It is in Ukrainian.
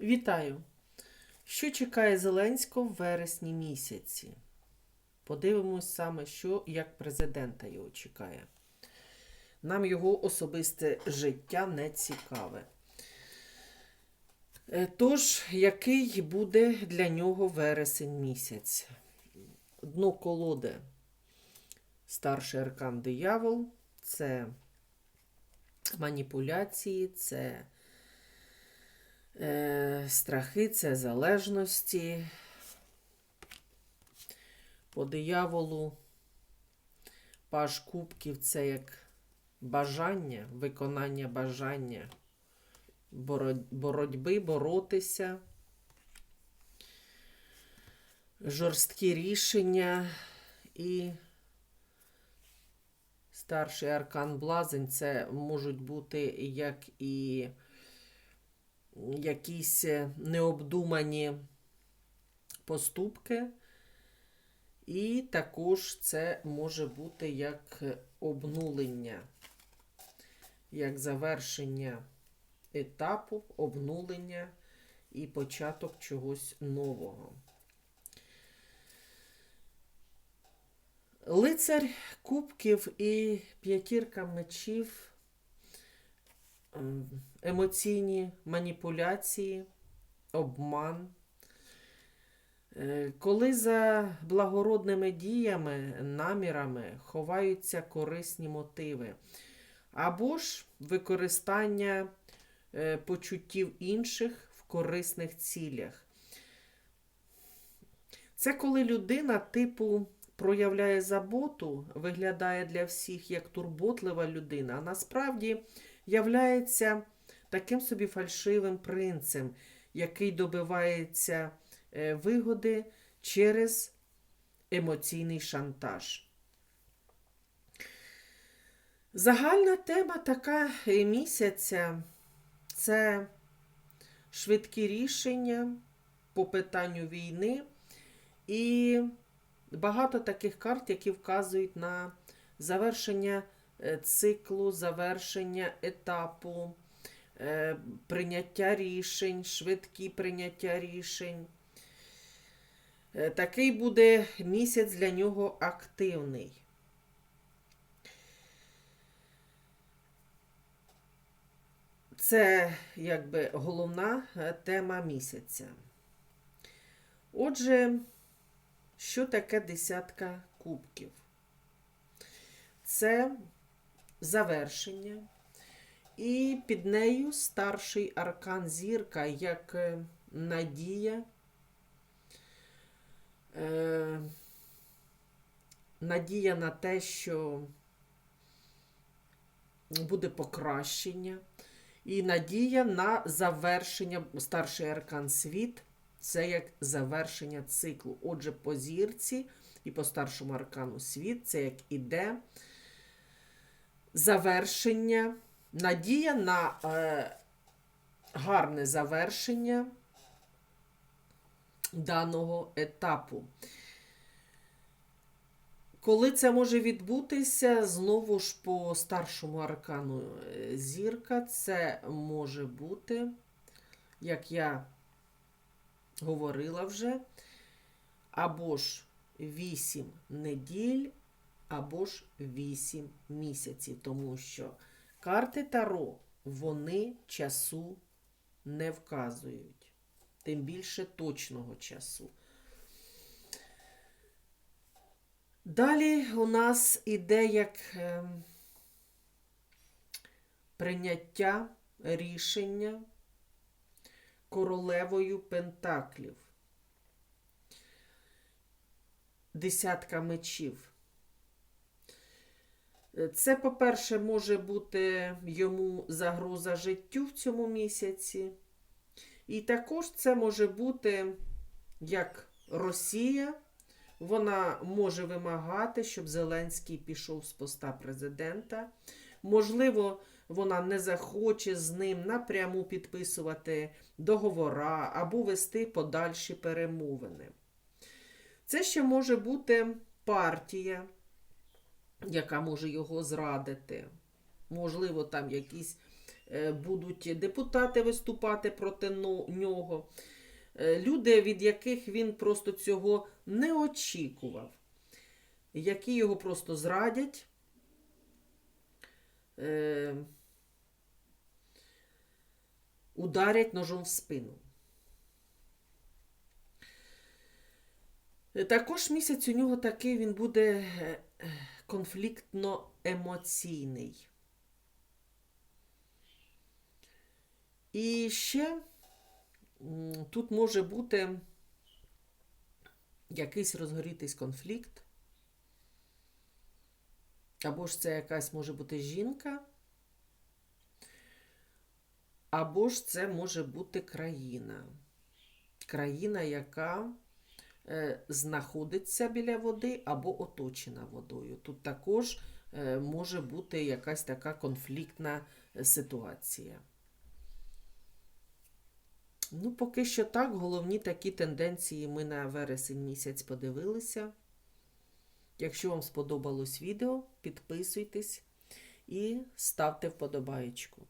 Вітаю! Що чекає Зеленського в вересні місяці? Подивимось саме, що як президента його чекає. Нам його особисте життя не цікаве. Е, Тож, який буде для нього вересень місяць? Дно колоди старший аркан диявол це маніпуляції, це е, страхи, це залежності. По дияволу паж кубків це як бажання, виконання бажання, боротьби, боротися, жорсткі рішення і старший аркан блазень це можуть бути як і якісь е, необдумані поступки, і також це може бути як обнулення, як завершення етапу, обнулення і початок чогось нового. Лицар кубків і п'ятірка мечів, ем, емоційні маніпуляції, обман. Е, Коли за благородними діями, намірами ховаються корисні мотиви, або ж використання е, почуттів інших в корисних цілях. Це коли людина, типу, проявляє заботу, виглядає для всіх як турботлива людина, а насправді являється таким собі фальшивим принцем, який добивається е, вигоди через емоційний шантаж. Загальна тема така е, місяця це швидкі рішення по питанню війни і багато таких карт, які вказують на завершення е, циклу, завершення етапу, прийняття рішень, швидкі прийняття рішень. Е, Такий буде місяць для нього активний. Це якби головна е, тема місяця. Отже, що таке десятка кубків? Це завершення, і під нею старший аркан зірка як е, надія, е, надія на те, що буде покращення, і надія на завершення старший аркан світ це як завершення циклу. Отже, по зірці і по старшому аркану світ це як іде завершення, надія на е, гарне завершення даного етапу. Коли це може відбутися, знову ж по старшому аркану е, зірка, це може бути, як я говорила вже, або ж 8 неділь, або ж 8 місяців, тому що карти Таро, вони часу не вказують, тим більше точного часу. Далі у нас іде як ем, прийняття рішення королевою Пентаклів. Десятка мечів. Це, по-перше, може бути йому загроза життю в цьому місяці. І також це може бути як Росія. Вона може вимагати, щоб Зеленський пішов з поста президента. Можливо, вона не захоче з ним напряму підписувати договора або вести подальші перемовини. Це ще може бути партія, яка може його зрадити. Можливо, там якісь е, будуть депутати виступати проти но- нього. Е, Люди, від яких він просто цього не очікував, які його просто зрадять. Е, ударять ножом в спину. Також місяць у нього такий він буде конфліктно-емоційний. І ще тут може бути якийсь розгорітись конфлікт. Або ж це якась може бути жінка, або ж це може бути країна. Країна, яка знаходиться біля води або оточена водою. Тут також е, може бути якась така конфліктна е, ситуація. Ну, поки що так, головні такі тенденції ми на вересень місяць подивилися. Якщо вам сподобалось відео, підписуйтесь і ставте вподобаєчку.